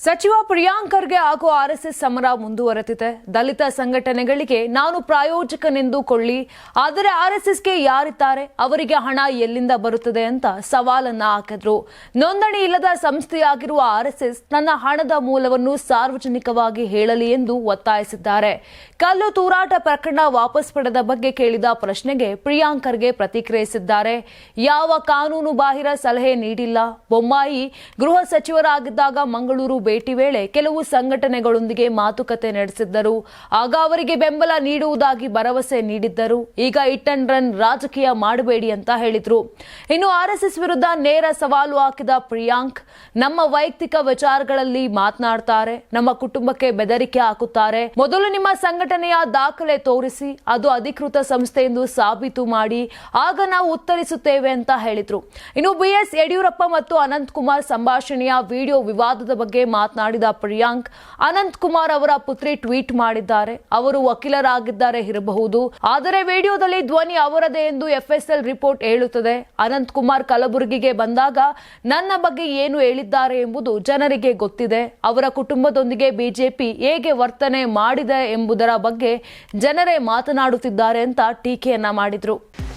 ಸಚಿವ ಪ್ರಿಯಾಂಕ್ ಖರ್ಗೆ ಹಾಗೂ ಆರ್ಎಸ್ಎಸ್ ಸಮರ ಮುಂದುವರೆದಿದೆ. ದಲಿತ ಸಂಘಟನೆಗಳಿಗೆ ನಾನು ಪ್ರಾಯೋಜಕನೆಂದು ಕೊಳ್ಳಿ, ಆದರೆ ಆರ್ಎಸ್ಎಸ್ಗೆ ಯಾರಿದ್ದಾರೆ, ಅವರಿಗೆ ಹಣ ಎಲ್ಲಿಂದ ಬರುತ್ತದೆ ಅಂತ ಸವಾಲನ್ನ ಹಾಕಿದ್ರು. ನೋಂದಣಿ ಇಲ್ಲದ ಸಂಸ್ಥೆಯಾಗಿರುವ ಆರ್ಎಸ್ಎಸ್ ತನ್ನ ಹಣದ ಮೂಲವನ್ನು ಸಾರ್ವಜನಿಕವಾಗಿ ಹೇಳಲಿ ಎಂದು ಒತ್ತಾಯಿಸಿದ್ದಾರೆ. ಕಲ್ಲು ತೂರಾಟ ಪ್ರಕರಣ ವಾಪಸ್ ಪಡೆದ ಬಗ್ಗೆ ಕೇಳಿದ ಪ್ರಶ್ನೆಗೆ ಪ್ರಿಯಾಂಕ್ ಖರ್ಗೆ ಪ್ರತಿಕ್ರಿಯಿಸಿದ್ದಾರೆ. ಯಾವ ಕಾನೂನು ಬಾಹಿರ ಸಲಹೆ ನೀಡಿಲ್ಲ. ಬೊಮ್ಮಾಯಿ ಗೃಹ ಸಚಿವರಾಗಿದ್ದಾಗ ಮಂಗಳೂರು ಭೇಟಿ ವೇಳೆ ಕೆಲವು ಸಂಘಟನೆಗಳೊಂದಿಗೆ ಮಾತುಕತೆ ನಡೆಸಿದ್ದರು. ಆಗ ಅವರಿಗೆ ಬೆಂಬಲ ನೀಡುವುದಾಗಿ ಭರವಸೆ ನೀಡಿದ್ದರು. ಈಗ ಇಟ್ ಅಂಡ್ ರನ್ ರಾಜಕೀಯ ಮಾಡಬೇಡಿ ಅಂತ ಹೇಳಿದ್ರು. ಇನ್ನು ಆರ್ಎಸ್ಎಸ್ ವಿರುದ್ಧ ನೇರ ಸವಾಲು ಹಾಕಿದ ಪ್ರಿಯಾಂಕ್, ನಮ್ಮ ವೈಯಕ್ತಿಕ ವಿಚಾರಗಳಲ್ಲಿ ಮಾತನಾಡ್ತಾರೆ, ನಮ್ಮ ಕುಟುಂಬಕ್ಕೆ ಬೆದರಿಕೆ ಹಾಕುತ್ತಾರೆ. ಮೊದಲು ನಿಮ್ಮ ಸಂಘಟನೆಯ ದಾಖಲೆ ತೋರಿಸಿ, ಅದು ಅಧಿಕೃತ ಸಂಸ್ಥೆ ಎಂದು ಸಾಬೀತು ಮಾಡಿ, ಆಗ ನಾವು ಉತ್ತರಿಸುತ್ತೇವೆ ಅಂತ ಹೇಳಿದ್ರು. ಇನ್ನು ಬಿಎಸ್ ಯಡಿಯೂರಪ್ಪ ಮತ್ತು ಅನಂತ್ ಕುಮಾರ್ ಸಂಭಾಷಣೆಯ ವಿಡಿಯೋ ವಿವಾದದ ಬಗ್ಗೆ ಮಾತನಾಡಿದ ಪ್ರಿಯಾಂಕ್, ಅನಂತ್ ಕುಮಾರ್ ಅವರ ಪುತ್ರಿ ಟ್ವೀಟ್ ಮಾಡಿದ್ದಾರೆ. ಅವರು ವಕೀಲರಾಗಿದ್ದಾರೆ ಇರಬಹುದು. ಆದರೆ ವಿಡಿಯೋದಲ್ಲಿ ಧ್ವನಿ ಅವರದೇ ಎಂದು ಎಫ್ಎಸ್ಎಲ್ ರಿಪೋರ್ಟ್ ಹೇಳುತ್ತದೆ. ಅನಂತ್ ಕುಮಾರ್ ಕಲಬುರಗಿಗೆ ಬಂದಾಗ ನನ್ನ ಬಗ್ಗೆ ಏನು ಹೇಳಿದ್ದಾರೆ ಎಂಬುದು ಜನರಿಗೆ ಗೊತ್ತಿದೆ. ಅವರ ಕುಟುಂಬದೊಂದಿಗೆ ಬಿಜೆಪಿ ಹೇಗೆ ವರ್ತನೆ ಮಾಡಿದೆ ಎಂಬುದರ ಬಗ್ಗೆ ಜನರೇ ಮಾತನಾಡುತ್ತಿದ್ದಾರೆ ಅಂತ ಟೀಕೆಯನ್ನ ಮಾಡಿದ್ರು.